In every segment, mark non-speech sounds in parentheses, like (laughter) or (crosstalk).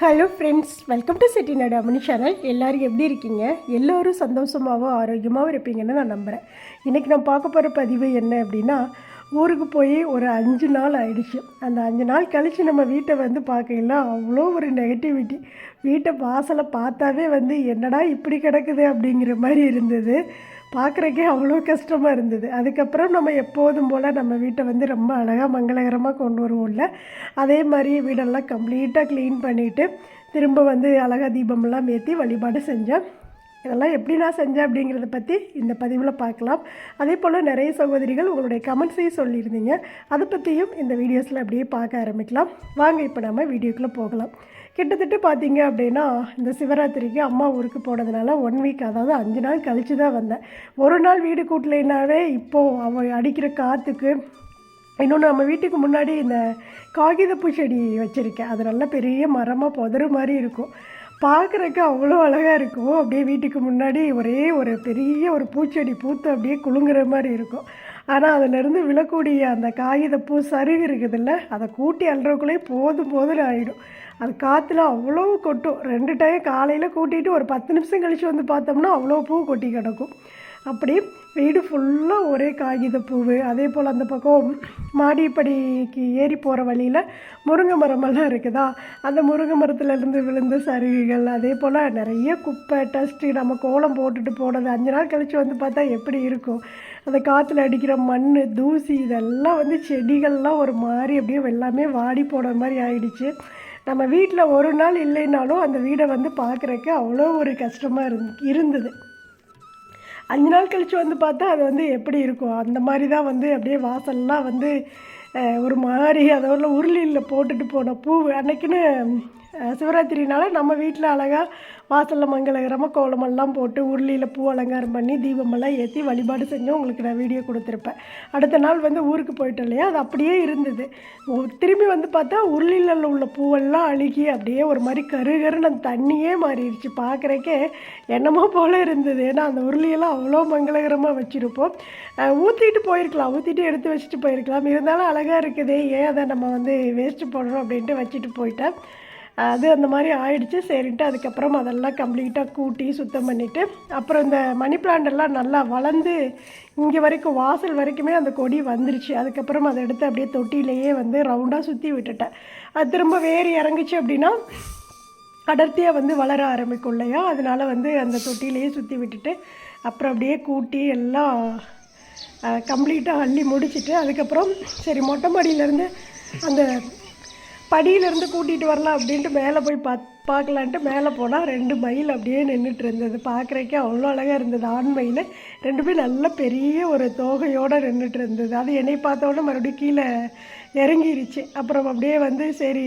Hello friends welcome to சிட்டி நாடு அமனி channel எல்லோரும் எப்படி இருக்கீங்க? எல்லோரும் சந்தோஷமாகவும் ஆரோக்கியமாகவும் இருப்பீங்கன்னு நான் நம்புகிறேன் இன்றைக்கி நான் பார்க்க போகிற பதிவு என்ன அப்படின்னா ஊருக்கு போய் ஒரு அஞ்சு நாள் ஆயிடுச்சு. அந்த அஞ்சு நாள் கழித்து நம்ம வீட்டை வந்து பார்க்கல அவ்வளோ ஒரு நெகட்டிவிட்டி வீட்டை வாசலை பார்த்தாவே வந்து என்னடா இப்படி கிடக்குது அப்படிங்கிற மாதிரி இருந்தது. பார்க்குறக்கே அவ்வளோ கஷ்டமாக இருந்தது. அதுக்கப்புறம் நம்ம எப்போதும் போல் நம்ம வீட்டை வந்து ரொம்ப அழகாக மங்களகரமாக கொண்டு வருவோம்ல. அதே மாதிரி வீடெல்லாம் கம்ப்ளீட்டாக க்ளீன் பண்ணிவிட்டு திரும்ப வந்து அழகாக தீபமெல்லாம் ஏற்றி வழிபாடு செஞ்சேன் இதெல்லாம் எப்படி நான் செஞ்சேன் அப்படிங்கிறத பற்றி இந்த பதிவில் பார்க்கலாம். அதே போல் நிறைய சகோதரிகள் உங்களுடைய கமெண்ட்ஸையும் சொல்லியிருந்தீங்க. அதை பற்றியும் இந்த வீடியோஸில் அப்படியே பார்க்க ஆரம்பிக்கலாம். வாங்க இப்போ நம்ம வீடியோக்குள்ளே போகலாம். கிட்டத்தட்ட பார்த்தீங்க அப்படின்னா இந்த சிவராத்திரிக்கு அம்மா ஊருக்கு போனதுனால ஒன் வீக் அதாவது அஞ்சு நாள் கழித்து தான் வந்தேன். ஒரு நாள் வீடு கூட்டலைனாவே இப்போது அவ அடிக்கிற காற்றுக்கு இன்னொன்று நம்ம வீட்டுக்கு முன்னாடி இந்த காகிதப்பூ செடி வச்சுருக்கேன். அது நல்ல பெரிய மரமாக புதறு மாதிரி இருக்கும். பார்க்குறக்கு அவ்வளோ அழகாக இருக்கும்? அப்படியே வீட்டுக்கு முன்னாடி ஒரே ஒரு பெரிய ஒரு பூச்செடி பூத்து அப்படியே குலுங்குற மாதிரி இருக்கும். ஆனால் அதிலிருந்து விழக்கூடிய அந்த காகித பூ சருகு இருக்குதுல்ல அதை கூட்டி அல்றதுக்குள்ளே போதும் போதும் ஆகிடும் அது காற்றுல அவ்வளோ கொட்டும். ரெண்டு டைம் காலையில் கூட்டிகிட்டு ஒரு பத்து நிமிஷம் கழித்து வந்து பார்த்தோம்னா அவ்வளோ பூ கொட்டி கிடக்கும். அப்படி வீடு ஃபுல்லாக ஒரே காகித பூவு. அதே போல் அந்த பக்கம் மாடிப்படிக்கு ஏறி போகிற வழியில் முருங்கை மரமெல்லாம் இருக்குதா? அந்த முருங்கை மரத்துலேருந்து விழுந்த சருகுகள் அதே போல் நிறைய குப்பை டஸ்ட்டு நம்ம கோலம் போட்டுட்டு போனது. அஞ்சு நாள் கழித்து வந்து பார்த்தா எப்படி இருக்கும்? அந்த காற்றுல அடிக்கிற மண் தூசி இதெல்லாம் வந்து செடிகள்லாம் ஒரு மாதிரி அப்படியே எல்லாமே வாடி போன மாதிரி ஆகிடுச்சு நம்ம வீட்டில் ஒரு நாள் இல்லைனாலும் அந்த வீடை வந்து பார்க்குறக்கு அவ்வளோ ஒரு கஷ்டமாக இருந் இருந்தது. அஞ்சு நாள் கழித்து வந்து பார்த்தா அது வந்து எப்படி இருக்கும்? அந்த மாதிரி தான் வந்து அப்படியே வாசல்லாம் வந்து ஒரு மாதிரி அதோட உருளியில் போட்டுட்டு போன பூ. அன்னைக்குன்னு அஹ், சிவராத்திரினால நம்ம வீட்டில் அழகாக வாசலில் மங்களகரமாக கோலமெல்லாம் போட்டு உருளியில் பூ அலங்காரம் பண்ணி தீபமெல்லாம் ஏற்றி வழிபாடு செஞ்சு உங்களுக்கு நான் வீடியோ கொடுத்துருப்பேன். அடுத்த நாள் வந்து ஊருக்கு போயிட்டோம் இல்லையா? அது அப்படியே இருந்தது. திரும்பி வந்து பார்த்தா உருளியில் உள்ள பூவெல்லாம் அழுகி அப்படியே ஒரு மாதிரி கருகருன்னு அந்த தண்ணியே மாறிடுச்சு. பார்க்குறக்கே என்னமோ போல் இருந்தது. ஏன்னா அந்த உருளியெல்லாம் அவ்வளோ மங்களகரமாக வச்சுருப்போம். ஊற்றிட்டு போயிருக்கலாம். ஊற்றிட்டு எடுத்து வச்சுட்டு போயிருக்கலாம். இருந்தாலும் அழகாக இருக்குதே. ஏன் அதை நம்ம வந்து வேஸ்ட்டு போடுறோம் அப்படின்ட்டு வச்சுட்டு போயிட்டேன். அது அந்த மாதிரி ஆயிடுச்சு. சரின்ட்டு அதுக்கப்புறம் அதெல்லாம் கம்ப்ளீட்டாக கூட்டி சுத்தம் பண்ணிவிட்டு அப்புறம் இந்த மணி பிளான்டெல்லாம் நல்லா வளர்ந்து இங்கே வரைக்கும் வாசல் வரைக்குமே அந்த கொடி வந்துருச்சு. அதுக்கப்புறம் அதை எடுத்து அப்படியே தொட்டிலேயே வந்து ரவுண்டாக சுற்றி விட்டுட்டேன். அது திரும்ப வேர் இறங்குச்சு அப்படின்னா அடர்த்தியாக வந்து வளர ஆரம்பிக்கும் இல்லையா? அதனால் வந்து அந்த தொட்டிலேயே சுற்றி விட்டுட்டு அப்புறம் அப்படியே கூட்டி எல்லாம் கம்ப்ளீட்டாக அள்ளி முடிச்சுட்டு அதுக்கப்புறம் சரி மொட்டை மாடியிலேருந்து அந்த படியிலேருந்து கூட்டிகிட்டு வரலாம் அப்படின்ட்டு மேலே போய் பாத் பார்க்கலான்ட்டு மேலே போனால் ரெண்டு மயில் அப்படியே நின்றுட்டு இருந்தது. பார்க்குறக்கே அவ்வளோ அழகாக இருந்தது. ஆண் மயில் ரெண்டுமே நல்ல பெரிய ஒரு தோகையோடு நின்றுட்டு இருந்தது. அது என்னை பார்த்தோன்னே மறுபடியும் கீழே இறங்கிருச்சு. அப்புறம் அப்படியே வந்து சரி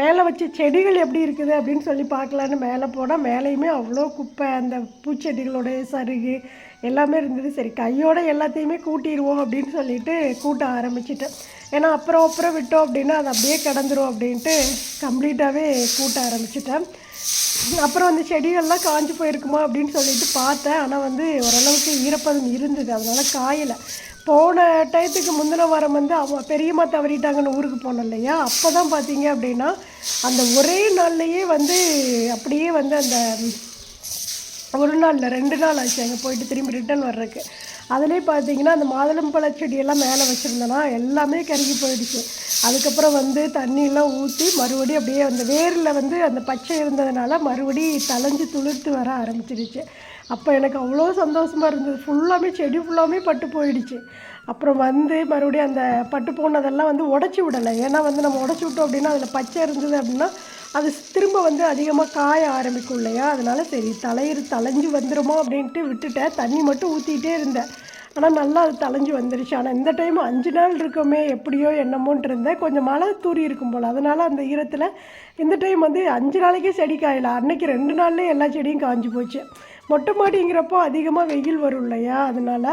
மேலே வச்ச செடிகள் எப்படி இருக்குது அப்படின்னு சொல்லி பார்க்கலான்னு மேலே போனால் மேலேயுமே அவ்வளோ குப்பை அந்த பூச்செடிகளோடைய சருகு எல்லாமே இருந்தது. சரி கையோடு எல்லாத்தையுமே கூட்டிடுவோம் அப்படின்னு சொல்லிட்டு கூட்ட ஆரம்பிச்சிட்டேன். ஏன்னா அப்புறம் அப்புறம் விட்டோம் அப்படின்னா அது அப்படியே கிடந்துரும் அப்படின்ட்டு கம்ப்ளீட்டாகவே கூட்ட ஆரம்பிச்சிட்டேன். அப்புறம் அந்த செடிகள்லாம் காஞ்சு போயிருக்குமா அப்படின்னு சொல்லிட்டு பார்த்தேன். ஆனால் வந்து ஓரளவுக்கு ஈரப்பதம் இருந்தது. அதனால் காயலை. போன டயத்துக்கு முந்தின வாரம் வந்து அவன் பெரியம்மா தவறிட்டாங்கன்னு ஊருக்கு போனோம் இல்லையா? அப்போ தான் பார்த்தீங்க அப்படின்னா அந்த ஒரே நாள்லையே வந்து அப்படியே வந்து அந்த ஒரு நாளில் ரெண்டு நாள் ஆச்சு அங்கே போயிட்டு திரும்பி ரிட்டன் வர்றதுக்கு. அதுலேயே பார்த்தீங்கன்னா அந்த மாதுளம்பழ செடியெல்லாம் மேலே வச்சுருந்தேன்னா எல்லாமே கருகி போயிடுச்சு. அதுக்கப்புறம் வந்து தண்ணியெல்லாம் ஊற்றி மறுபடியும் அப்படியே அந்த வேரில் வந்து அந்த பச்சை இருந்ததுனால மறுபடி தளைஞ்சு துளிர்த்து வர ஆரம்பிச்சிடுச்சு அப்போ எனக்கு அவ்வளோ சந்தோஷமாக இருந்தது. ஃபுல்லாமே செடி ஃபுல்லாமே பட்டு போயிடுச்சு. அப்புறம் வந்து மறுபடியும் அந்த பட்டு போனதெல்லாம் வந்து உடச்சி விடலை. ஏன்னா வந்து நம்ம உடச்சி விட்டோம் அப்படின்னா அதில் பச்சை இருந்தது அப்படின்னா அது திரும்ப வந்து அதிகமாக காய ஆரம்பிக்கும் இல்லையா? அதனால சரி தலையிறு தலைஞ்சு வந்துடுமோ அப்படின்ட்டு விட்டுட்டேன். தண்ணி மட்டும் ஊற்றிக்கிட்டே இருந்தேன். ஆனால் நல்லா அது தலைஞ்சு வந்துருச்சு. ஆனால் இந்த டைம் அஞ்சு நாள் இருக்கோமே எப்படியோ என்னமோன்ட்டு இருந்தேன். கொஞ்சம் மழை தூரி இருக்கும் போல். அதனால் அந்த ஈரத்தில் இந்த டைம் வந்து அஞ்சு நாளைக்கே செடி காயலை. அன்னைக்கு ரெண்டு நாள்லேயே எல்லா செடியும் காஞ்சு போச்சு. மொட்டை மாடிங்கிறப்போ அதிகமாக வெயில் வரும் இல்லையா? அதனால்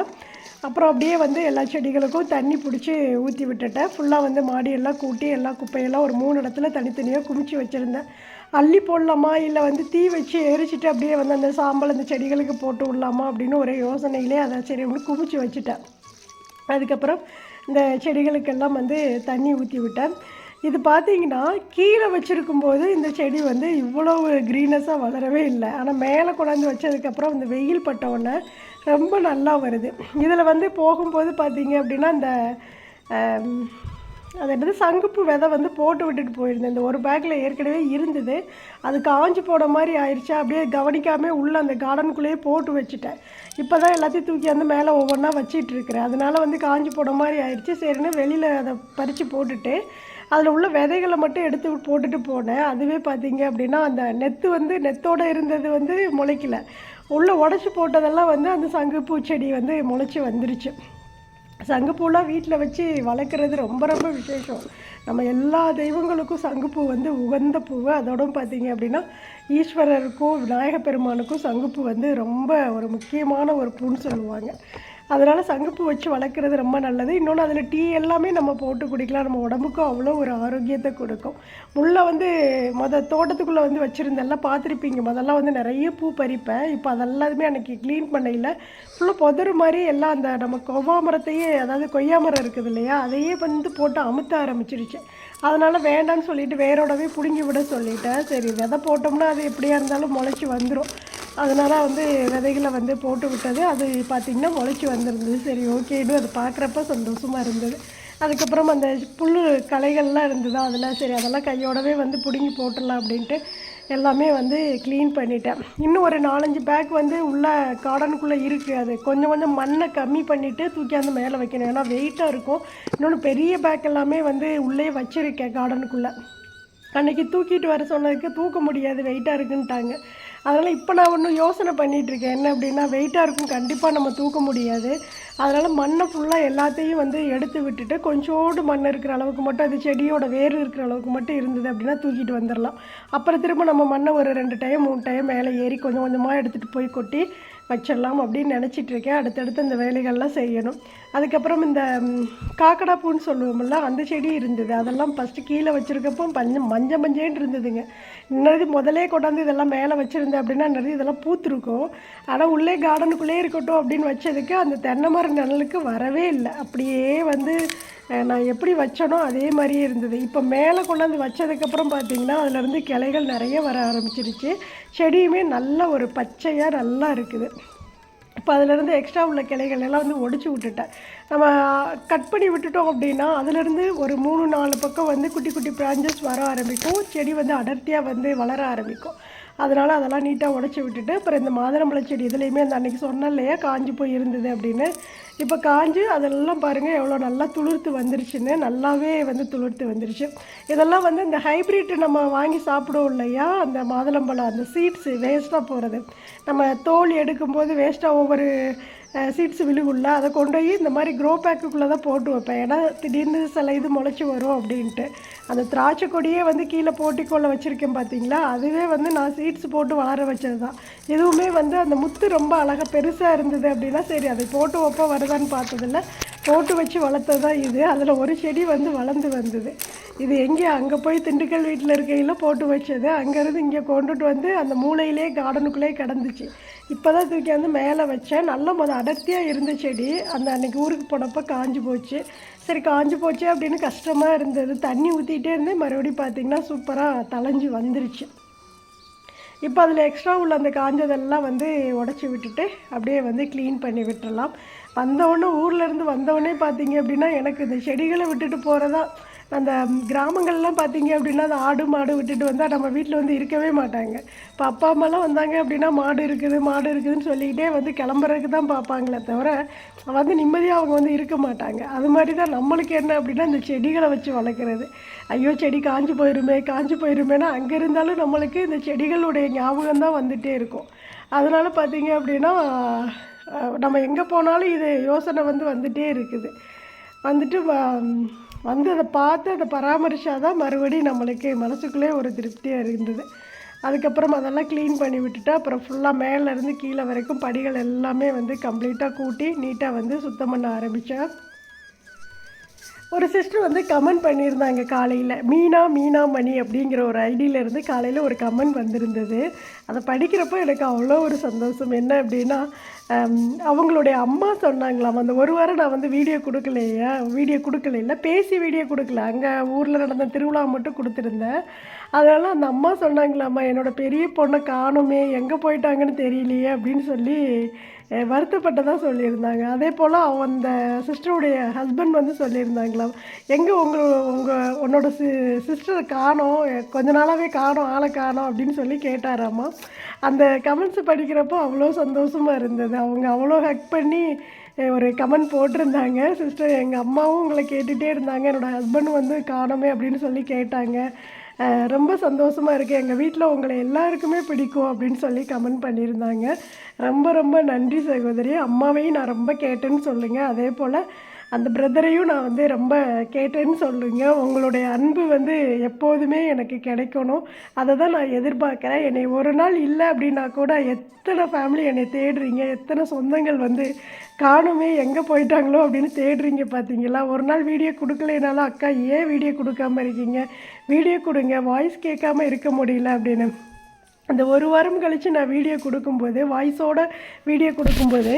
அப்புறம் அப்படியே வந்து எல்லா செடிகளுக்கும் தண்ணி பிடிச்சி ஊற்றி விட்டுட்டேன். ஃபுல்லாக வந்து மாடியெல்லாம் கூட்டி எல்லா குப்பையெல்லாம் ஒரு மூணு இடத்துல தனித்தனியாக குமிச்சு வச்சுருந்தேன். அள்ளி போடலாமா? இல்லை வந்து தீ வச்சு எரிச்சிட்டு அப்படியே வந்து அந்த சாம்பல் அந்த செடிகளுக்கு போட்டு விடலாமா அப்படின்னு ஒரே யோசனையிலே அதை சரி ஒன்று குமிச்சு வச்சுட்டேன். அதுக்கப்புறம் இந்த செடிகளுக்கெல்லாம் வந்து தண்ணி ஊற்றி விட்டேன். இது பார்த்தீங்கன்னா கீழே வச்சுருக்கும் போது இந்த செடி வந்து இவ்வளோ க்ரீனஸாக வளரவே இல்லை. ஆனால் மேலே கொண்டாந்து வச்சதுக்கப்புறம் இந்த வெயில் பட்ட உடனே ரொம்ப நல்லா வருது. இதில் வந்து போகும்போது பார்த்தீங்க அப்படின்னா இந்த அது என்னது? சங்குப்பு விதை வந்து போட்டு விட்டுட்டு போயிருந்தேன். இந்த ஒரு பேக்கில் ஏற்கனவே இருந்தது. அது காஞ்சி போட மாதிரி ஆயிடுச்சு அப்படியே கவனிக்காமல் உள்ளே அந்த கார்டனுக்குள்ளேயே போட்டு வச்சுட்டேன். இப்போ தான் எல்லாத்தையும் தூக்கி வந்து மேலே ஒவ்வொன்றா வச்சிட்ருக்கிறேன் அதனால் வந்து காஞ்சி போட மாதிரி ஆயிடுச்சு சரின்னு வெளியில் அதை பறித்து போட்டுட்டு அதில் உள்ள விதைகளை மட்டும் எடுத்து போட்டுட்டு போனேன். அதுவே பார்த்தீங்க அப்படின்னா அந்த நெத்து வந்து நெத்தோட இருந்தது வந்து முளைக்கல. உள்ளே உடச்சி போட்டதெல்லாம் வந்து அந்த சங்குப்பூ செடி வந்து முளைச்சி வந்துருச்சு. சங்குப்பூலாம் வீட்டில் வச்சு வளர்க்குறது ரொம்ப ரொம்ப விசேஷம். நம்ம எல்லா தெய்வங்களுக்கும் சங்குப்பூ வந்து உகந்த பூவு. அதோடும் பார்த்தீங்க அப்படின்னா ஈஸ்வரருக்கும் விநாயகப் பெருமானுக்கும் சங்குப்பூ வந்து ரொம்ப ஒரு முக்கியமான ஒரு பூன்னு சொல்லுவாங்க. அதனால் சங்குப்பூ வச்சு வளர்க்குறது ரொம்ப நல்லது. இன்னொன்று அதில் டீ எல்லாமே நம்ம போட்டு குடிக்கலாம். நம்ம உடம்புக்கும் அவ்வளோ ஒரு ஆரோக்கியத்தை கொடுக்கும். முல்லை வந்து மொத தோட்டத்துக்குள்ளே வந்து வச்சுருந்தெல்லாம் பார்த்துருப்பீங்க முதல்ல வந்து நிறைய பூ பறிப்பேன். இப்போ அதெல்லாமே அன்றைக்கி க்ளீன் பண்ணையில். ஃபுல்லாக புதறு மாதிரி எல்லாம் அந்த நம்ம கொவ்வா மரத்தையே அதாவது கொய்யா மரம் இருக்குது இல்லையா அதையே வந்து போட்டு அமுத்த ஆரம்பிச்சிருச்சு. அதனால் வேண்டாம்னு சொல்லிட்டு வேரோடவே பிடுங்கி விட சொல்லிட்டேன். சரி விதை போட்டோம்னா அது எப்படியா இருந்தாலும் முளைச்சி வந்துடும் அதனால் வந்து விதைகளை வந்து போட்டு விட்டது. அது பார்த்திங்கன்னா முளைச்சி வந்திருந்தது. சரி ஓகேன்னு அது பார்க்குறப்ப சந்தோஷமாக இருந்தது. அதுக்கப்புறம் அந்த புல் களைகள்லாம் இருந்ததா அதெல்லாம் சரி அதெல்லாம் கையோடவே வந்து பிடுங்கி போட்டுடலாம் அப்படின்ட்டு எல்லாமே வந்து க்ளீன் பண்ணிட்டேன். இன்னும் ஒரு நாலஞ்சு பேக் வந்து உள்ளே கார்டனுக்குள்ளே இருக்குது அது கொஞ்சம் கொஞ்சம் மண்ணை கம்மி பண்ணிவிட்டு தூக்கி அந்த மேலே வைக்கணும். ஏன்னா வெயிட்டாக இருக்கும். இன்னொன்று பெரிய பேக் எல்லாமே வந்து உள்ளே வச்சுருக்கேன் கார்டனுக்குள்ளே அன்னைக்கு தூக்கிட்டு வர சொன்னதுக்கு தூக்க முடியாது வெயிட்டாக இருக்குன்ட்டாங்க. அதனால் இப்போ நான் ஒன்றும் யோசனை பண்ணிகிட்ருக்கேன் என்ன அப்படின்னா வெயிட்டாக இருக்கும் கண்டிப்பாக நம்ம தூக்க முடியாது. அதனால் மண்ணை ஃபுல்லாக எல்லாத்தையும் வந்து எடுத்து விட்டுட்டு கொஞ்சோடு மண் இருக்கிற அளவுக்கு மட்டும் அது செடியோட வேர் இருக்கிற அளவுக்கு மட்டும் இருந்தது அப்படின்னா தூக்கிட்டு வந்துடலாம் அப்புறம் திரும்ப நம்ம மண்ணை ஒரு ரெண்டு டைம் மூணு டைம் மேலே ஏறி கொஞ்சம் கொஞ்சமாக எடுத்துகிட்டு போய் கொட்டி வச்சிடலாம் அப்படின்னு நினச்சிட்டு இருக்கேன். அடுத்தடுத்து இந்த வேலைகள்லாம் செய்யணும். அதுக்கப்புறம் இந்த காக்கடா பூன்னு சொல்லுவோம்ல அந்த செடி இருந்தது. அதெல்லாம் ஃபஸ்ட்டு கீழே வச்சுருக்கப்போ பஞ்ச மஞ்ச மஞ்சேன்னு இருந்ததுங்க. இன்னது முதலே கொண்டாந்து இதெல்லாம் மேலே வச்சுருந்தேன் அப்படின்னா நிறைய இதெல்லாம் பூத்துருக்கும். ஆனால் உள்ளே கார்டனுக்குள்ளே இருக்கட்டும் அப்படின்னு வச்சதுக்கு அந்த தென்னை மர நிழலுக்கு வரவே இல்லை. அப்படியே வந்து நான் எப்படி வச்சனோ அதே மாதிரியே இருந்தது. இப்போ மேலே கொண்டாந்து வச்சதுக்கப்புறம் பார்த்தீங்கன்னா அதுலேருந்து கிளைகள் நிறைய வர ஆரம்பிச்சிருச்சு. செடியுமே நல்ல ஒரு பச்சையாக நல்லா இருக்குது. இப்போ அதிலேருந்து எக்ஸ்ட்ரா உள்ள கிளைகள் எல்லாம் வந்து ஒடிச்சு விட்டுட்டேன். நம்ம கட் பண்ணி விட்டுட்டோம் அப்படின்னா அதுலேருந்து ஒரு மூணு நாலு பக்கம் வந்து குட்டி குட்டி பிராஞ்சஸ் வர ஆரம்பிக்கும். செடி வந்து அடர்த்தியாக வந்து வளர ஆரம்பிக்கும். அதனால் அதெல்லாம் நீட்டாக உடச்சி விட்டுட்டு அப்புறம் இந்த மாதுளம்பழ செடி இதுலேயுமே அந்த அன்றைக்கி சொன்ன இல்லையா காஞ்சி போய் இருந்தது அப்படின்னு. இப்போ காஞ்சு அதெல்லாம் பாருங்கள் எவ்வளோ நல்லா துளிர்த்து வந்துருச்சுன்னு நல்லாவே வந்து துளிர்த்து வந்துருச்சு. இதெல்லாம் வந்து இந்த ஹைப்ரிட் நம்ம வாங்கி சாப்பிடுவோம் இல்லையா அந்த மாதுளம்பழம் அந்த சீட்ஸு வேஸ்ட்டாக போகிறது நம்ம தோல் எடுக்கும்போது வேஸ்ட்டாக ஒவ்வொரு சீட்ஸ் விழுகுள்ள அதை கொண்டு போய் இந்த மாதிரி க்ரோ பேக்குக்குள்ளே தான் போட்டு வைப்பேன். ஏன்னா திடீர்னு சில இது முளைச்சி வரும் அப்படின்ட்டு. அந்த திராட்சை கொடியே வந்து கீழே போட்டிக்கோல வச்சுருக்கேன் பார்த்தீங்களா அதுவே வந்து நான் சீட்ஸ் போட்டு வளர வச்சது தான் இதுவுமே வந்து அந்த முத்து ரொம்ப அழகாக பெருசாக இருந்தது அப்படின்னா சரி அதை போட்டு வைப்போம் வருதான்னு பார்த்ததில்ல. போட்டு வச்சு வளர்த்தது தான் இது. அதில் ஒரு செடி வந்து வளர்ந்து வந்தது. இது எங்கே? அங்கே போய் திண்டுக்கல் வீட்டில் இருக்கையில் போட்டு வச்சது. அங்கேருந்து இங்கே கொண்டுட்டு வந்து அந்த மூளையிலே கார்டனுக்குள்ளே கிடந்துச்சு. இப்போ தான் தூக்கி வந்து மேலே வச்சேன். நல்ல முத அடர்த்தியாக இருந்த செடி அந்த அன்னைக்கு ஊருக்கு போனப்போ காஞ்சு போச்சு. சரி காஞ்சு போச்சு அப்படின்னு கஷ்டமாக இருந்தது. தண்ணி ஊற்றிட்டே இருந்தேன். மறுபடியும் பார்த்தீங்கன்னா சூப்பராக தளைஞ்சு வந்துருச்சு. இப்போ அதில் எக்ஸ்ட்ரா உள்ள அந்த காஞ்சதெல்லாம் வந்து உடச்சி விட்டுட்டு அப்படியே வந்து க்ளீன் பண்ணி விட்டுடலாம் வந்தவொடனே ஊர்லேருந்து வந்தவொடனே பார்த்தீங்க அப்படின்னா எனக்கு இந்த செடிகளை விட்டுட்டு போகிறதா அந்த கிராமங்கள்லாம் பார்த்தீங்க அப்படின்னா அந்த ஆடு மாடு விட்டுட்டு வந்தால் நம்ம வீட்டில் வந்து இருக்கவே மாட்டாங்க. இப்போ அப்பா அம்மாலாம் வந்தாங்க அப்படின்னா மாடு இருக்குது மாடு இருக்குதுன்னு சொல்லிக்கிட்டே வந்து கிளம்புறதுக்கு தான் பார்ப்பாங்களே தவிர வந்து நிம்மதியாக அவங்க வந்து இருக்க மாட்டாங்க. அது மாதிரி தான் நம்மளுக்கு என்ன அப்படின்னா இந்த செடிகளை வச்சு வளர்க்குறது. ஐயோ செடி காஞ்சு போயிருமே காஞ்சு போயிருமேனா அங்கே இருந்தாலும் நம்மளுக்கு இந்த செடிகளுடைய ஞாபகம் தான் வந்துகிட்டே இருக்கும். அதனால் பார்த்தீங்க அப்படின்னா நம்ம எங்கே போனாலும் இது யோசனை வந்து வந்துகிட்டே இருக்குது. வந்துட்டு வ- வந்து அதை பார்த்து அதை பராமரித்தா தான் மறுபடியும் நம்மளுக்கு மனசுக்குள்ளே ஒரு திருப்தியாக இருந்தது. அதுக்கப்புறம் அதெல்லாம் க்ளீன் பண்ணி விட்டுட்டு அப்புறம் ஃபுல்லாக மேலேருந்து கீழே வரைக்கும் படிகள் எல்லாமே வந்து கம்ப்ளீட்டாக கூட்டி நீட்டாக வந்து சுத்தம் பண்ண ஆரம்பித்தேன் ஒரு சிஸ்டர் வந்து கமெண்ட் பண்ணியிருந்தாங்க காலையில் மீனா மீனா மணி அப்படிங்கிற ஒரு ஐடியில இருந்து காலையில் ஒரு கமெண்ட் வந்திருந்தது. அதை படிக்கிறப்போ எனக்கு அவ்வளோ ஒரு சந்தோஷம். என்ன அப்படின்னா அவங்களுடைய அம்மா சொன்னாங்களாம் அந்த ஒரு வாரம் நான் வந்து வீடியோ கொடுக்கலையா வீடியோ கொடுக்கல இல்லை பேசி வீடியோ கொடுக்கல. அங்கே ஊரில் நடந்த திருவிழா மட்டும் கொடுத்துருந்தேன். அதனால் அந்த அம்மா சொன்னாங்களாம்மா என்னோட பெரிய பொண்ணை காணுமே எங்கே போயிட்டாங்கன்னு தெரியலையே அப்படின்னு சொல்லி வருத்தப்பட்டதாக சொல்லியிருந்தாங்க. அதே போல் அவன் அந்த சிஸ்டருடைய ஹஸ்பண்ட் வந்து சொல்லியிருந்தாங்களாம் எங்கே உங்கள் உங்கள் உன்னோட சி சிஸ்டரை காணோம் கொஞ்ச நாளாகவே காணோம் ஆளை காணோம் அப்படின்னு சொல்லி கேட்டாராம்மா. அந்த கமெண்ட்ஸ் படிக்கிறப்போ அவ்வளோ சந்தோஷமாக இருந்தது. அவங்க அவ்வளோ ஹக் பண்ணி ஒரு கமெண்ட் போட்டிருந்தாங்க. சிஸ்டர் எங்கள் அம்மாவும் உங்களை கேட்டுகிட்டே இருந்தாங்க. என்னோடய ஹஸ்பண்ட் வந்து காணோமே அப்படின்னு சொல்லி கேட்டாங்க. ரொம்ப சந்தோஷமாக இருக்குது எங்கள் வீட்டில் உங்களை எல்லாருக்குமே பிடிக்கும் அப்படின்னு சொல்லி கமெண்ட் பண்ணியிருந்தாங்க. ரொம்ப ரொம்ப நன்றி சகோதரி. அம்மாவையும் நான் ரொம்ப கேட்டேன்னு சொல்லுங்கள் அதே போல் அந்த பிரதரையும் நான் வந்து ரொம்ப கேட்டேன்னு சொல்லுங்க. உங்களுடைய அன்பு வந்து எப்போதுமே எனக்கு கிடைக்கணும். அதை தான் நான் எதிர்பார்க்குறேன். என்னை ஒரு நாள் இல்லை அப்படின்னா கூட எத்தனை ஃபேமிலி என்னை தேடுறீங்க? எத்தனை சொந்தங்கள் வந்து காணுமே எங்கே போயிட்டாங்களோ அப்படின்னு தேடுறீங்க பார்த்தீங்களா ஒரு நாள் வீடியோ கொடுக்கலைனாலும் அக்கா ஏன் வீடியோ கொடுக்காம இருக்கீங்க? வீடியோ கொடுங்க. வாய்ஸ் கேட்காம இருக்க முடியல அப்படின்னு. அந்த ஒரு வாரம் கழித்து நான் வீடியோ கொடுக்கும்போது வாய்ஸோட வீடியோ கொடுக்கும்போது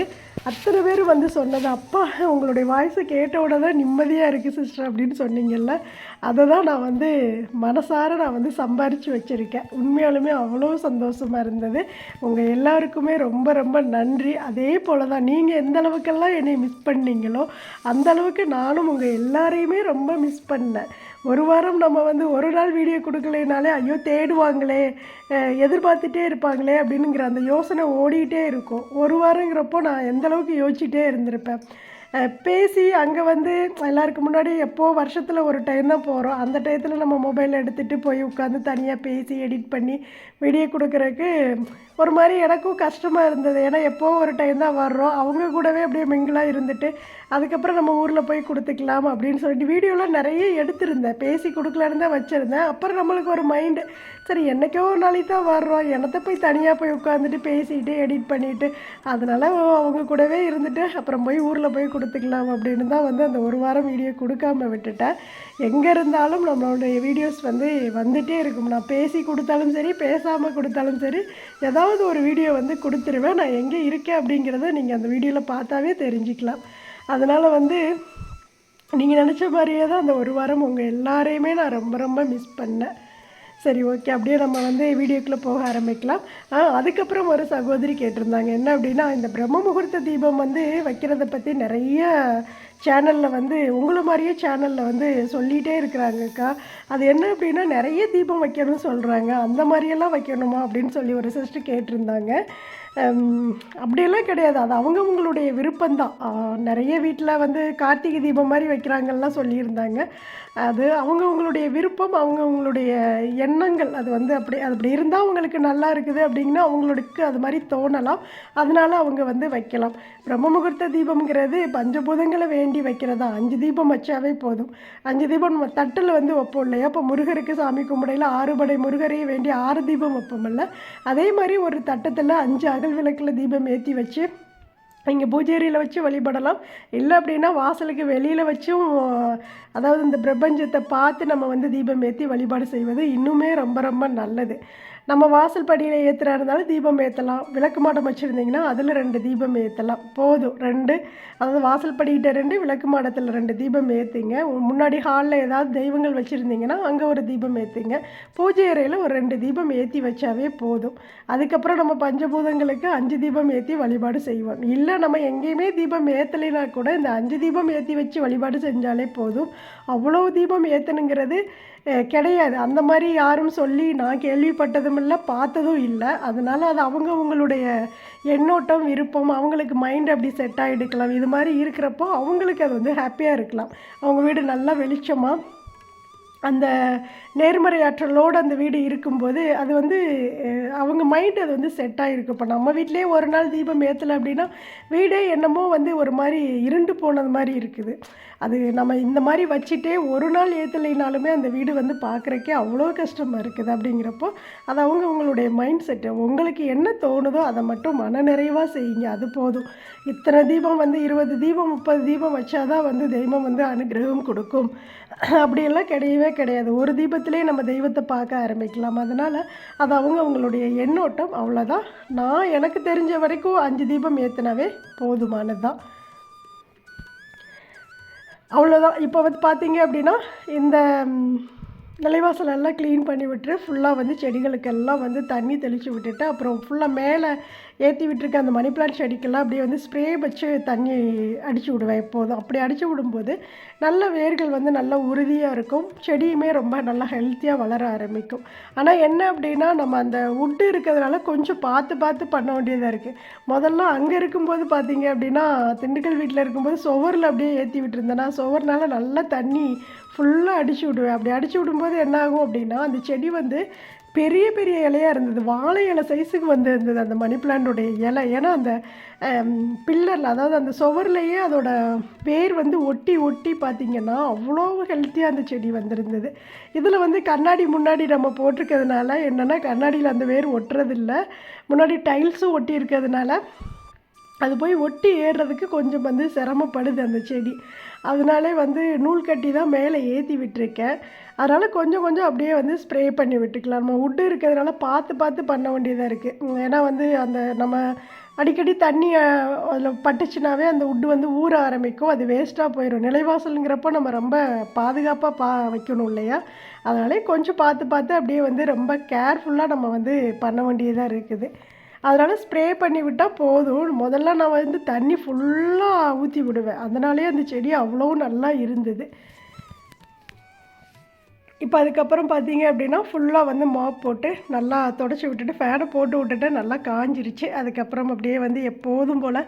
அத்தனை பேர் வந்து சொன்னது அப்பா உங்களுடைய வாய்ஸை கேட்டோட தான் நிம்மதியாக இருக்குது சிஸ்டர் அப்படின்னு சொன்னீங்கல்ல அதை தான் நான் வந்து மனசார நான் வந்து சம்பாரித்து வச்சுருக்கேன். உண்மையாலுமே அவ்வளோ சந்தோஷமாக இருந்தது. உங்கள் எல்லாருக்குமே ரொம்ப ரொம்ப நன்றி. அதே போல் தான் நீங்கள் எந்த அளவுக்கெல்லாம் என்னை மிஸ் பண்ணீங்களோ அந்த அளவுக்கு நானும் உங்கள் எல்லாரையுமே ரொம்ப மிஸ் பண்ணேன். ஒரு வாரம் நம்ம வந்து ஒரு நாள் வீடியோ கொடுக்கலைனாலே ஐயோ தேடுவாங்களே எதிர்பார்த்துட்டே இருப்பாங்களே அப்படின்னுங்கிற அந்த யோசனை ஓடிக்கிட்டே இருக்கும். ஒரு வாரங்கிறப்போ நான் எந்த அளவுக்கு யோசிச்சுட்டே இருந்திருப்பேன். பேசி அங்கே வந்து எல்லாருக்கு முன்னாடி எப்போது வருஷத்தில் ஒரு டைம் தான் போகிறோம் அந்த டயத்தில் நம்ம மொபைல் எடுத்துகிட்டு போய் உட்காந்து தனியாக பேசி எடிட் பண்ணி வீடியோ கொடுக்குறதுக்கு ஒரு மாதிரி எனக்கும் கஷ்டமாக இருந்தது. ஏன்னா எப்போ ஒரு டைம் தான் வர்றோம். அவங்க கூடவே அப்படியே மிங்கிளாக இருந்துட்டு அதுக்கப்புறம் நம்ம ஊரில் போய் கொடுத்துக்கலாம் அப்படின்னு சொல்லிட்டு வீடியோலாம் நிறைய எடுத்திருந்தேன். பேசி கொடுக்கலான்னு தான் வச்சுருந்தேன். அப்புறம் நம்மளுக்கு ஒரு மைண்டு சரி என்னைக்கோ ஒரு நாளைக்கு தான் வர்றோம். என்னத்தை போய் தனியாக போய் உட்காந்துட்டு பேசிட்டு எடிட் பண்ணிவிட்டு அதனால் அவங்க கூடவே இருந்துட்டு அப்புறம் போய் ஊரில் போய் கொடுத்துக்கலாம் அப்படின்னு தான் வந்து அந்த ஒரு வாரம் வீடியோ கொடுக்காம விட்டுட்டேன். எங்கே இருந்தாலும் நம்மளுடைய வீடியோஸ் வந்து வந்துகிட்டே இருக்கும். நான் பேசி கொடுத்தாலும் சரி பேசாமல் கொடுத்தாலும் சரி ஏதாவது ஒரு வீடியோ வந்து கொடுத்துருவேன். நான் எங்கே இருக்கேன் அப்படிங்கிறத நீங்கள் அந்த வீடியோவில் பார்த்தாவே தெரிஞ்சுக்கலாம். அதனால் வந்து நீங்கள் நினச்ச மாதிரியே தான் அந்த ஒரு வாரம் உங்கள் எல்லாரையுமே நான் ரொம்ப ரொம்ப மிஸ் பண்ணேன். சரி ஓகே அப்படியே நம்ம வந்து வீடியோக்குள்ளே போக ஆரம்பிக்கலாம். அதுக்கப்புறம் ஒரு சகோதரி கேட்டிருந்தாங்க. என்ன அப்படின்னா இந்த பிரம்ம முகூர்த்த தீபம் வந்து வைக்கிறத பற்றி நிறைய சேனலில் வந்து உங்களை மாதிரியே சேனலில் வந்து சொல்லிகிட்டே இருக்கிறாங்கக்கா அது என்ன அப்படின்னா நிறைய தீபம் வைக்கணும்னு சொல்கிறாங்க அந்த மாதிரியெல்லாம் வைக்கணுமா அப்படின்னு சொல்லி ஒரு சிஸ்டர் கேட்டிருந்தாங்க. அப்படியெல்லாம் கிடையாது. அது அவங்கவுங்களுடைய விருப்பம்தான். நிறைய வீட்டில் வந்து கார்த்திகை தீபம் மாதிரி வைக்கிறாங்கலாம் சொல்லியிருந்தாங்க. அது அவங்கவுங்களுடைய விருப்பம் அவங்கவுங்களுடைய எண்ணங்கள். அது வந்து அப்படி அது அப்படி இருந்தால் அவங்களுக்கு நல்லா இருக்குது அப்படிங்கன்னா அவங்களுக்கு அது மாதிரி தோணலாம். அதனால அவங்க வந்து வைக்கலாம். பிரம்ம முகூர்த்த தீபம்ங்கிறது பஞ்சபூதங்களை வேண்டி வைக்கிறதா? அஞ்சு தீபம் வச்சாவே போதும். அஞ்சு தீபம் நம்ம தட்டில் வந்து வைப்போம் இல்லையா? அப்போ முருகருக்கு சாமி கும்பிடையில் ஆறுபடை முருகரையும் வேண்டி ஆறு தீபம் வைப்போம்ல அதே மாதிரி ஒரு தட்டத்தில் அஞ்சு அகல் விளக்கில் தீபம் ஏற்றி வச்சு இங்கே பூஜேரியில் வச்சு வழிபடலாம். இல்லை அப்படின்னா வாசலுக்கு வெளியில் வச்சும் அதாவது இந்த பிரபஞ்சத்தை பார்த்து நம்ம வந்து தீபம் ஏற்றி வழிபாடு செய்வது இன்னுமே ரொம்ப ரொம்ப நல்லது. நம்ம வாசல் படியில் ஏற்றுறா இருந்தாலும் தீபம் ஏற்றலாம் விளக்கு மாடம் வச்சுருந்தீங்கன்னா அதில் ரெண்டு தீபம் ஏற்றலாம் போதும். ரெண்டு. அதாவது வாசல் படிக்கிட்ட ரெண்டு விளக்கு மாடத்தில் ரெண்டு தீபம் ஏற்றுங்க முன்னாடி ஹாலில் ஏதாவது தெய்வங்கள் வச்சுருந்தீங்கன்னா அங்கே ஒரு தீபம் ஏற்றுங்க பூஜை அறையில் ஒரு ரெண்டு தீபம் ஏற்றி வச்சாவே போதும். அதுக்கப்புறம் நம்ம பஞ்சபூதங்களுக்கு அஞ்சு தீபம் ஏற்றி வழிபாடு செய்வோம். இல்லை நம்ம எங்கேயுமே தீபம் ஏற்றலைனா கூட இந்த அஞ்சு தீபம் ஏற்றி வச்சு வழிபாடு செஞ்சாலே போதும். அவ்வளோ தீபம் ஏற்றணுங்கிறது கிடையாது. அந்த மாதிரி யாரும் சொல்லி நான் கேள்விப்பட்டதும் இல்லை பார்த்ததும் இல்லை. அதனால் அது அவங்கவுங்களுடைய எண்ணோட்டம் விருப்பம் அவங்களுக்கு மைண்ட் அப்படி செட் ஆகிடுக்கலாம் இது மாதிரி இருக்கிறப்போ அவங்களுக்கு அது வந்து ஹாப்பியாக இருக்கலாம். அவங்க வீடு நல்லா வெளிச்சமாக அந்த நேர்மறை ஆற்றலோடு அந்த வீடு இருக்கும்போது அது வந்து அவங்க மைண்ட் அது வந்து செட் ஆகிருக்கு இப்போ நம்ம வீட்டிலேயே ஒரு நாள் தீபம் ஏற்றலை அப்படின்னா வீடே என்னமோ வந்து ஒரு மாதிரி இருண்டு போனது மாதிரி இருக்குது. அது நம்ம இந்த மாதிரி வச்சுட்டே ஒரு நாள் ஏற்றலைனாலுமே அந்த வீடு வந்து பார்க்குறக்கே அவ்வளோ கஷ்டமாக இருக்குது அப்படிங்கிறப்போ அது அவங்க உங்களுடைய மைண்ட் செட்டு உங்களுக்கு என்ன தோணுதோ அதை மட்டும் மனநிறைவாக செய்யுங்க. அது போதும். இத்தனை தீபம் வந்து இருபது தீபம் முப்பது தீபம் வச்சாதான் வந்து தெய்வம் வந்து அனுகிரகம் கொடுக்கும். (clears throat) அப்படியெல்லாம் கிடையவே கிடையாது. ஒரு தீபத்திலே நம்ம தெய்வத்தை பார்க்க ஆரம்பிக்கலாம். அதனால் அது அவங்க அவங்களுடைய எண்ணோட்டம். அவ்வளோதான் நான் எனக்கு தெரிஞ்ச வரைக்கும் அஞ்சு தீபம் ஏற்றினாவே போதுமானது தான் அவ்வளோதான் இப்போ வந்து பார்த்தீங்க அப்படின்னா இந்த நிலைவாசல் எல்லாம் க்ளீன் பண்ணி விட்டுட்டு ஃபுல்லாக வந்து செடிகளுக்கெல்லாம் வந்து தண்ணி தெளித்து விட்டுட்டு அப்புறம் ஃபுல்லாக மேலே ஏற்றி விட்டுருக்க அந்த மணி பிளான்ட் செடிக்கெல்லாம் அப்படியே வந்து ஸ்ப்ரே வச்சு தண்ணி அடித்து விடுவேன் எப்போதும். அப்படி அடித்து விடும்போது நல்ல வேர்கள் வந்து நல்லா உறுதியாக இருக்கும். செடியுமே ரொம்ப நல்லா ஹெல்த்தியாக வளர ஆரம்பிக்கும். ஆனால் என்ன அப்படின்னா நம்ம அந்த உட்டு இருக்கிறதுனால கொஞ்சம் பார்த்து பார்த்து பண்ண வேண்டியதாக இருக்குது முதல்ல அங்கே இருக்கும்போது பார்த்தீங்க அப்படின்னா திண்டுக்கல் வீட்டில் இருக்கும்போது சுவரில் அப்படியே ஏற்றி விட்டுருந்தேன்னா சுவர்னால நல்லா தண்ணி ஃபுல்லாக அடிச்சு விடுவேன். அப்படி அடிச்சு விடும்போது என்னாகும் அப்படின்னா அந்த செடி வந்து பெரிய பெரிய இலையாக இருந்தது. வாழை இலை சைஸுக்கு வந்து இருந்தது அந்த மணி பிளான்டோடைய இலை. ஏன்னா அந்த பில்லரில் அதாவது அந்த சுவர்லேயே அதோட வேர் வந்து ஒட்டி ஒட்டி பார்த்திங்கன்னா அவ்வளோ ஹெல்த்தியாக அந்த செடி வந்திருந்தது. இதில் வந்து கண்ணாடி முன்னாடி நம்ம போட்டிருக்கிறதுனால என்னென்னா கண்ணாடியில் அந்த வேர் ஒட்டுறதில்ல. முன்னாடி டைல்ஸும் ஒட்டி இருக்கிறதுனால அது போய் ஒட்டி ஏறுறதுக்கு கொஞ்சம் வந்து சிரமப்படுது அந்த செடி. அதனாலே வந்து நூல் கட்டி தான் மேலே ஏற்றி விட்டுருக்கேன். அதனால் கொஞ்சம் கொஞ்சம் அப்படியே வந்து ஸ்ப்ரே பண்ணி விட்டுக்கலாம். நம்ம உட்டு இருக்கிறதுனால பார்த்து பார்த்து பண்ண வேண்டியதாக இருக்குது ஏன்னா வந்து அந்த நம்ம அடிக்கடி தண்ணி அதில் பட்டுச்சுனாவே அந்த உட்டு வந்து ஊற ஆரம்பிக்கும். அது வேஸ்ட்டாக போயிடும் நிலைவாசலுங்கிறப்போ நம்ம ரொம்ப பாதுகாப்பாக பா வைக்கணும் இல்லையா? அதனாலே கொஞ்சம் பார்த்து பார்த்து அப்படியே வந்து ரொம்ப கேர்ஃபுல்லாக நம்ம வந்து பண்ண வேண்டியதாக இருக்குது. அதனால் ஸ்ப்ரே பண்ணி விட்டால் போதும். முதல்ல நான் வந்து தண்ணி ஃபுல்லாக ஊற்றி விடுவேன். அதனாலே அந்த செடி அவ்வளோ நல்லா இருந்தது. இப்போ அதுக்கப்புறம் பார்த்தீங்க அப்படின்னா ஃபுல்லாக வந்து மாப் போட்டு நல்லா தொடச்சி விட்டுட்டு ஃபேனை போட்டு விட்டுட்டு நல்லா காஞ்சிருச்சு. அதுக்கப்புறம் அப்படியே வந்து எப்போதும் போல்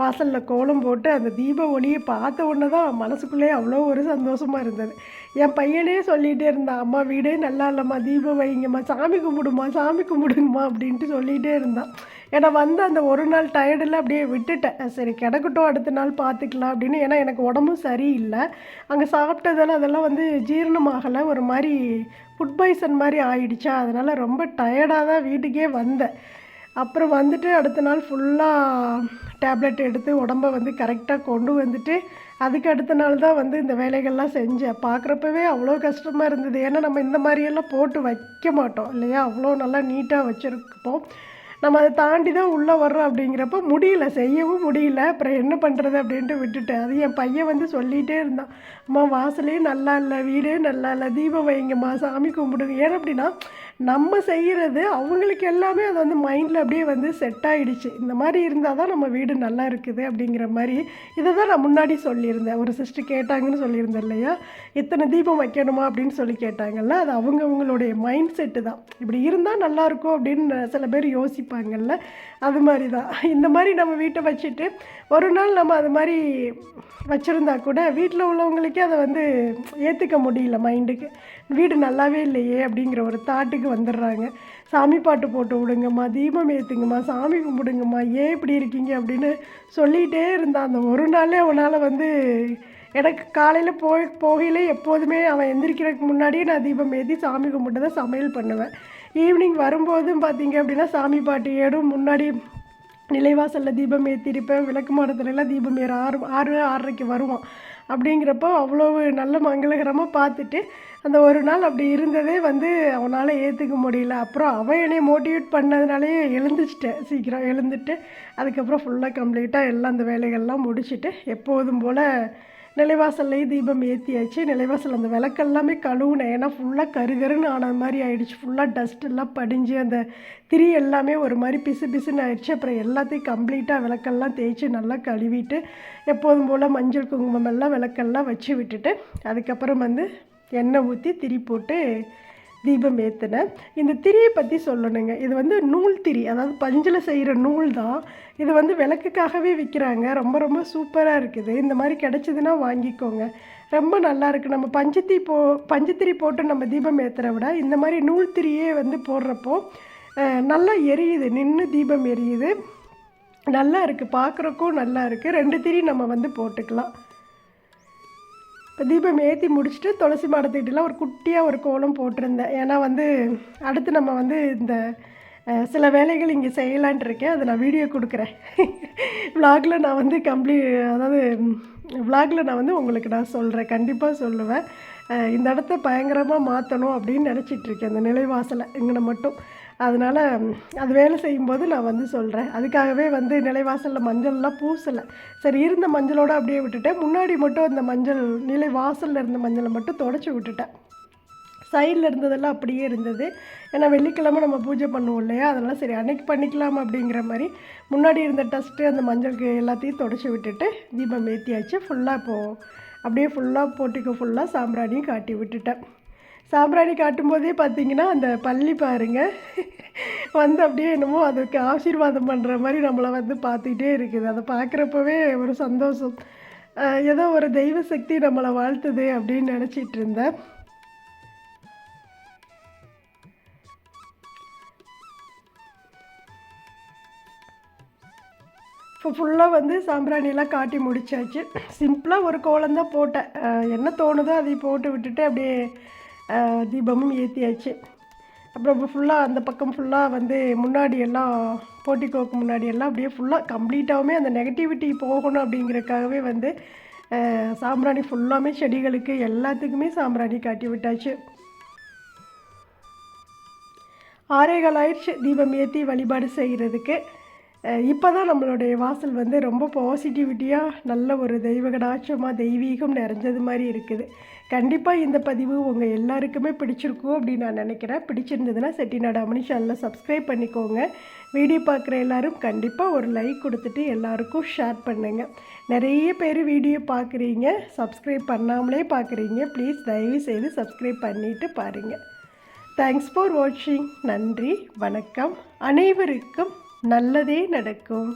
வாசலில் கோலம் போட்டு அந்த தீப ஒளியை பார்த்த உடனே தான் மனசுக்குள்ளேயே அவ்வளோ ஒரு சந்தோஷமாக இருந்தது. என் பையனே சொல்லிகிட்டே இருந்தான் அம்மா வீடே நல்லா இல்லைம்மா தீபம் வைங்கம்மா சாமி கும்பிடுமா சாமி கும்பிடுங்கம்மா அப்படின்ட்டு சொல்லிகிட்டே இருந்தான். ஏன்னா வந்து அந்த ஒரு நாள் டயர்டில் அப்படியே விட்டுட்டேன். சரி கிடக்கட்டும் அடுத்த நாள் பார்த்துக்கலாம் அப்படின்னு. ஏன்னா எனக்கு உடம்பும் சரியில்லை. அங்கே சாப்பிட்டதெல்லாம் அதெல்லாம் வந்து ஜீரணமாகலை. ஒரு மாதிரி ஃபுட் பாய்சன் மாதிரி ஆயிடுச்சா? அதனால் ரொம்ப டயர்டாக தான் வீட்டுக்கே வந்தேன். அப்புறம் வந்துட்டு அடுத்த நாள் ஃபுல்லாக டேப்லெட் எடுத்து உடம்ப வந்து கரெக்டாக கொண்டு வந்துட்டு அதுக்கு அடுத்த நாள் தான் வந்து இந்த வேலைகள்லாம் செஞ்சேன். பார்க்குறப்பவே அவ்வளோ கஷ்டமாக இருந்தது. ஏன்னா நம்ம இந்த மாதிரியெல்லாம் போட்டு வைக்க மாட்டோம் இல்லையா? அவ்வளோ நல்லா நீட்டாக வச்சுருப்போம். நம்ம அதை தாண்டி தான் உள்ளே வர்றோம் அப்படிங்கிறப்ப முடியல செய்யவும் முடியல. அப்புறம் என்ன பண்ணுறது அப்படின்ட்டு விட்டுட்டேன். அது என் பையன் வந்து சொல்லிகிட்டே இருந்தான். அம்மா வாசலே நல்லா இல்லை வீடே நல்லா இல்லை தீபம் வைங்கம்மா சாமி கும்பிடுங்க. ஏன் அப்படின்னா நம்ம செய்கிறது அவங்களுக்கு எல்லாமே அது வந்து மைண்டில் அப்படியே வந்து செட் ஆகிடுச்சு இந்த மாதிரி இருந்தால் தான் நம்ம வீடு நல்லா இருக்குது அப்படிங்கிற மாதிரி இதை தான் நான் முன்னாடி சொல்லியிருந்தேன். ஒரு சிஸ்டர் கேட்டாங்கன்னு சொல்லியிருந்தேன் இல்லையா? இத்தனை தீபம் வைக்கணுமா அப்படின்னு சொல்லி கேட்டாங்கல்ல அது அவங்கவுங்களுடைய மைண்ட் செட்டு தான். இப்படி இருந்தால் நல்லாயிருக்கும் அப்படின்னு சில பேர் யோசிப்பாங்கல்ல அது மாதிரி தான். இந்த மாதிரி நம்ம வீட்டை வச்சுட்டு ஒரு நாள் நம்ம அது மாதிரி வச்சுருந்தா கூட வீட்டில் உள்ளவங்களுக்கே அதை வந்து ஏற்றுக்க முடியல மைண்டுக்கு வீடு நல்லாவே இல்லையே அப்படிங்கிற ஒரு தாட்டுக்கு வந்துடுறாங்க. சாமி பாட்டு போட்டு விடுங்கம்மா தீபம் ஏற்றுங்கம்மா சாமி கும்பிடுங்கம்மா ஏன் இப்படி இருக்கீங்க அப்படின்னு சொல்லிகிட்டே இருந்தான் அந்த ஒரு நாளே அவனால் வந்து எனக்கு காலையில் போய் போகையிலே எப்போதுமே அவன் எந்திரிக்கிறதுக்கு முன்னாடியே நான் தீபம் ஏற்றி சாமி கும்பிட்டு தான் சமையல் பண்ணுவேன். ஈவினிங் வரும்போதும் பார்த்தீங்க அப்படின்னா சாமி பாட்டு ஏடும் முன்னாடி நிலைவாசலில் தீபம் ஏற்றிருப்பேன் விளக்கு மாடத்துலலாம் தீபம் ஏற ஆறு ஆறு ஆறரைக்கு வருவான். அப்படிங்கிறப்போ அவ்வளோ நல்ல மங்களகரமாக பார்த்துட்டு அந்த ஒரு நாள் அப்படி இருந்ததே வந்து அவனால் ஏற்றுக்க முடியல. அப்புறம் அவன் என்னை மோட்டிவேட் பண்ணதுனாலேயே எழுந்துச்சிட்டேன் சீக்கிரம் எழுந்துட்டு அதுக்கப்புறம் ஃபுல்லாக கம்ப்ளீட்டாக எல்லாம் அந்த வேலைகள்லாம் முடிச்சுட்டு எப்போதும் போல் நிலைவாசல்லையும் தீபம் ஏற்றியாச்சு நிலைவாசல் அந்த விளக்கெல்லாமே கழுவுனேன். ஏன்னா ஃபுல்லாக கருகருன்னு ஆனது மாதிரி ஆயிடுச்சு. ஃபுல்லாக டஸ்ட் எல்லாம் படிஞ்சு அந்த திரி எல்லாமே ஒரு மாதிரி பிசு பிசுன்னு ஆயிடுச்சு. அப்புறம் எல்லாத்தையும் கம்ப்ளீட்டாக விளக்கெல்லாம் தேய்ச்சி நல்லா கழுவிட்டு எப்போதும் போல் மஞ்சள் குங்குமம் எல்லாம் விளக்கெல்லாம் வச்சு விட்டுட்டு அதுக்கப்புறம் வந்து எண்ணெய் ஊற்றி திரி போட்டு தீபம் ஏற்றினேன் இந்த திரியை பற்றி சொல்லணுங்க. இது வந்து நூல் திரி. அதாவது பஞ்சில் செய்கிற நூல் தான். இது வந்து விளக்குக்காகவே விற்கிறாங்க ரொம்ப ரொம்ப சூப்பராக இருக்குது. இந்த மாதிரி கிடச்சிதுன்னா வாங்கிக்கோங்க. ரொம்ப நல்லா இருக்குது நம்ம பஞ்சத்தி போ பஞ்சத்திரி போட்டு நம்ம தீபம் ஏற்றுற விட இந்த மாதிரி நூல் திரியே வந்து போடுறப்போ நல்லா எரியுது. நின்று தீபம் எரியுது. நல்லா இருக்குது பார்க்குறக்கும் நல்லா இருக்குது ரெண்டு திரி நம்ம வந்து போட்டுக்கலாம். இப்போ தீபம் ஏற்றி முடிச்சுட்டு துளசி மாடத்திட்டலாம் ஒரு குட்டியாக ஒரு கோலம் போட்டிருந்தேன். ஏன்னா வந்து அடுத்து நம்ம வந்து இந்த சில வேலைகள் இங்கே செய்யலான்ட்டு இருக்கேன். அதை நான் வீடியோ கொடுக்குறேன். விலாகில் நான் வந்து கம்ப்ளீ அதாவது விலாகில் நான் வந்து உங்களுக்கு நான் சொல்கிறேன் கண்டிப்பாக சொல்லுவேன். இந்த இடத்த பயங்கரமாக மாற்றணும் அப்படின்னு நினச்சிட்ருக்கேன் அந்த நிலைவாசலை இங்கே மட்டும். அதனால் அது வேலை செய்யும்போது நான் வந்து சொல்கிறேன் அதுக்காகவே வந்து நிலைவாசலில் மஞ்சள்லாம் பூசலை. சரி இருந்த மஞ்சளோடு அப்படியே விட்டுட்டேன். முன்னாடி மட்டும் அந்த மஞ்சள் நிலை வாசலில் இருந்த மஞ்சளை மட்டும் தொடச்சி விட்டுட்டேன். சைடில் இருந்ததெல்லாம் அப்படியே இருந்தது. ஏன்னா வெள்ளிக்கிழமை நம்ம பூஜை பண்ணுவோம் இல்லையா? அதெல்லாம் சரி அன்னைக்கு பண்ணிக்கலாம் அப்படிங்கிற மாதிரி முன்னாடி இருந்த டஸ்ட்டு அந்த மஞ்சளுக்கு எல்லாத்தையும் தொடச்சி விட்டுட்டு தீபம் ஏற்றியாச்சு ஃபுல்லாக இப்போது அப்படியே ஃபுல்லாக போட்டிக்கு ஃபுல்லாக சாம்பிராணியும் காட்டி விட்டுட்டேன். சாம்பிராணி காட்டும்போதே பார்த்தீங்கன்னா அந்த பள்ளி பாருங்க. வந்து அப்படியே என்னமோ அதுக்கு ஆசீர்வாதம் பண்ணுற மாதிரி நம்மளை வந்து பார்த்துக்கிட்டே இருக்குது. அதை பார்க்குறப்பவே ஒரு சந்தோஷம். ஏதோ ஒரு தெய்வ சக்தி நம்மளை வாழ்த்துது அப்படின்னு நினச்சிட்டு இருந்தேன். இப்போ ஃபுல்லாக வந்து சாம்பிராணியெல்லாம் காட்டி முடிச்சாச்சு. சிம்பிளாக ஒரு கோலம் தான் போட்டேன் என்ன தோணுதோ அதை போட்டு விட்டுட்டு அப்படியே தீபமும் ஏற்றியாச்சு அப்புறம் ஃபுல்லாக அந்த பக்கம் ஃபுல்லாக வந்து முன்னாடி எல்லாம் போட்டிக்கோக்கு முன்னாடி எல்லாம் அப்படியே ஃபுல்லாக கம்ப்ளீட்டாகவுமே அந்த நெகட்டிவிட்டி போகணும் அப்படிங்கிறதுக்காகவே வந்து சாம்பிராணி ஃபுல்லாமே செடிகளுக்கு எல்லாத்துக்குமே சாம்பிராணி காட்டி விட்டாச்சு. ஆரேகால் ஆயிடுச்சு தீபம் ஏற்றி வழிபாடு செய்கிறதுக்கு இப்போ தான் நம்மளுடைய வாசல் வந்து ரொம்ப பாசிட்டிவிட்டியாக நல்ல ஒரு தெய்வ கடாட்சமாக தெய்வீகம் நிறைஞ்சது மாதிரி இருக்குது. கண்டிப்பாக இந்த பதிவு உங்கள் எல்லாருக்குமே பிடிச்சிருக்கும் அப்படின்னு நான் நினைக்கிறேன். பிடிச்சிருந்ததுன்னா செட்டிநாடு அமனி சேனலில் சப்ஸ்கிரைப் பண்ணிக்கோங்க. வீடியோ பார்க்குற எல்லாரும் கண்டிப்பாக ஒரு லைக் கொடுத்துட்டு எல்லாருக்கும் ஷேர் பண்ணுங்கள் நிறைய பேர் வீடியோ பார்க்குறீங்க. சப்ஸ்கிரைப் பண்ணாமலே பார்க்குறீங்க. ப்ளீஸ் தயவு செய்து சப்ஸ்கிரைப் பண்ணிவிட்டு பாருங்கள் தேங்க்ஸ் ஃபார் வாட்சிங் நன்றி வணக்கம். அனைவருக்கும் நல்லதே நடக்கும்.